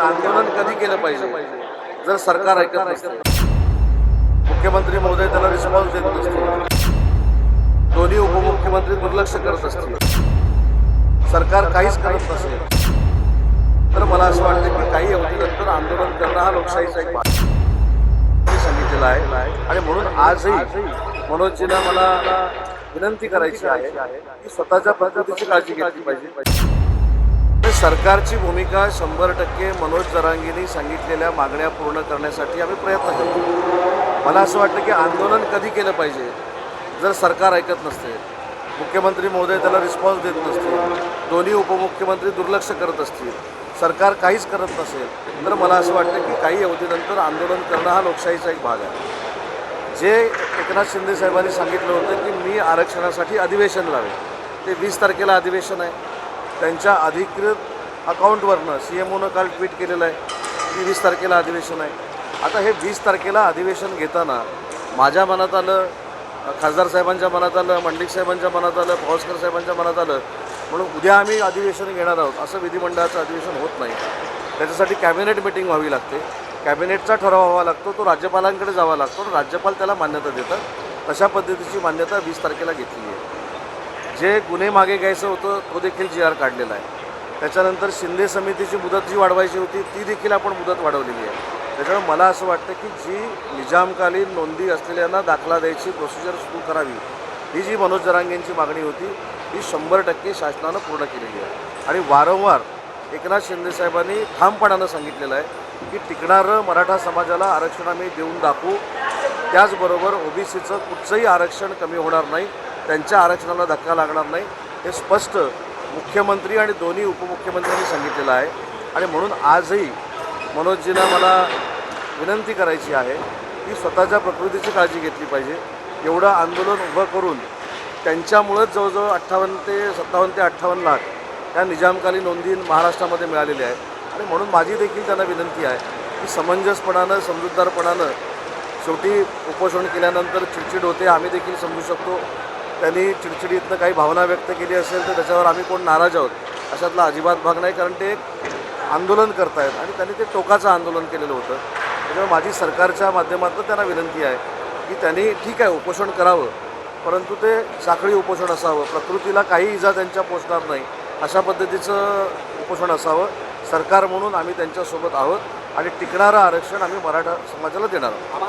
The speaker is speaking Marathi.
आंदोलन कधी केलं पाहिजे? जर सरकार ऐकत नसते. मुख्यमंत्री महोदय त्याला रिस्पॉन्स देत नसतील. दोन्ही उपमुख्यमंत्री दुर्लक्ष करत असतील. सरकार काहीच करत नसेल. तर मला असं वाटतं की काही अवधीनंतर आंदोलन करणं हा लोकशाहीचा एक भाग. सांगितलेला सांगितलेलं आहे. आणि म्हणून आजही मनोजजीला मला विनंती करायची आहे की स्वतःच्या प्रकृतीची काळजी घेतली पाहिजे. सरकारची भूमिका शंभर टक्के मनोज जरांगींनी सांगितलेल्या मागण्या पूर्ण करण्यासाठी आम्ही प्रयत्न करतो. मला असं वाटतं की आंदोलन कधी केलं पाहिजे जर सरकार ऐकत नसते मुख्यमंत्री महोदय त्याला रिस्पॉन्स देत नसतील दोन्ही उपमुख्यमंत्री दुर्लक्ष करत असतील सरकार काहीच करत नसेल तर मला असं वाटतं की काही अवधीनंतर आंदोलन करणं हा लोकशाहीचा एक भाग आहे. जे एकनाथ शिंदे साहेबांनी सांगितलं होतं की मी आरक्षणासाठी अधिवेशन लावे ते वीस तारखेला अधिवेशन आहे. त्यांच्या अधिकृत अकाउंटवरनं सी एम ओनं काल ट्विट केलेलं आहे की वीस तारखेला अधिवेशन आहे. आता हे वीस तारखेला अधिवेशन घेताना माझ्या मनात आलं खासदार साहेबांच्या मनात आलं मंडिक साहेबांच्या मनात आलं पवासकर साहेबांच्या मनात आलं म्हणून उद्या आम्ही अधिवेशन घेणार आहोत असं विधिमंडळाचं अधिवेशन होत नाही. त्याच्यासाठी कॅबिनेट मिटिंग व्हावी लागते. कॅबिनेटचा ठराव व्हावा लागतो तो राज्यपालांकडे जावा लागतो राज्यपाल त्याला मान्यता देतात. तशा पद्धतीची मान्यता वीस तारखेला घेतली आहे. जे गुन्हे मागे घ्यायचं होतं तो देखील जी आर काढलेला आहे. त्याच्यानंतर शिंदे समितीची मुदत जी वाढवायची होती ती देखील आपण मुदत वाढवलेली आहे. त्याच्यामुळे मला असं वाटतं की जी निजामकालीन नोंदी असलेल्यांना दाखला द्यायची प्रोसिजर सुरू करावी ही जी मनोज जरांगेंची मागणी होती ही शंभर टक्के शासनानं पूर्ण केलेली आहे. आणि वारंवार एकनाथ शिंदे साहेबांनी ठामपणानं सांगितलेलं आहे की टिकणारं मराठा समाजाला आरक्षण आम्ही देऊन दाखवू. त्याचबरोबर ओबीसीचं कुठचंही आरक्षण कमी होणार नाही. त्यांच्या आरक्षणाला धक्का लागणार नाही हे स्पष्ट मुख्यमंत्री आणि दोन्ही उपमुख्यमंत्र्यांनी सांगितलेलं आहे. आणि म्हणून आजही मनोजजींना मला विनंती करायची आहे की स्वतःच्या प्रकृतीची काळजी घेतली पाहिजे. एवढं आंदोलन उभं करून त्यांच्यामुळंच जवळजवळ अठ्ठावन्न ते सत्तावन्न ते अठ्ठावन्न लाख या निजामकालीन नोंदी महाराष्ट्रामध्ये मिळालेल्या आहेत. आणि म्हणून माझी देखील त्यांना विनंती आहे की समंजसपणानं समजूतदारपणानं शेवटी उपोषण केल्यानंतर चिडचिड होते आम्ही देखील समजू शकतो. त्यांनी चिडचिडीतनं काही भावना व्यक्त केली असेल तर त्याच्यावर आम्ही कोण नाराज आहोत? अशातला अजिबात भाग नाही कारण ते एक आंदोलन करतायत आणि त्यांनी ते टोकाचं आंदोलन केलेलं होतं. त्याच्यामुळे माझी सरकारच्या माध्यमातून त्यांना विनंती आहे की त्यांनी ठीक आहे उपोषण करावं परंतु ते साखळी उपोषण असावं प्रकृतीला काही इजा त्यांच्या पोचणार नाही अशा पद्धतीचं उपोषण असावं. सरकार म्हणून आम्ही त्यांच्यासोबत आहोत आणि टिकणारं आरक्षण आम्ही मराठा समाजाला देणार आहोत.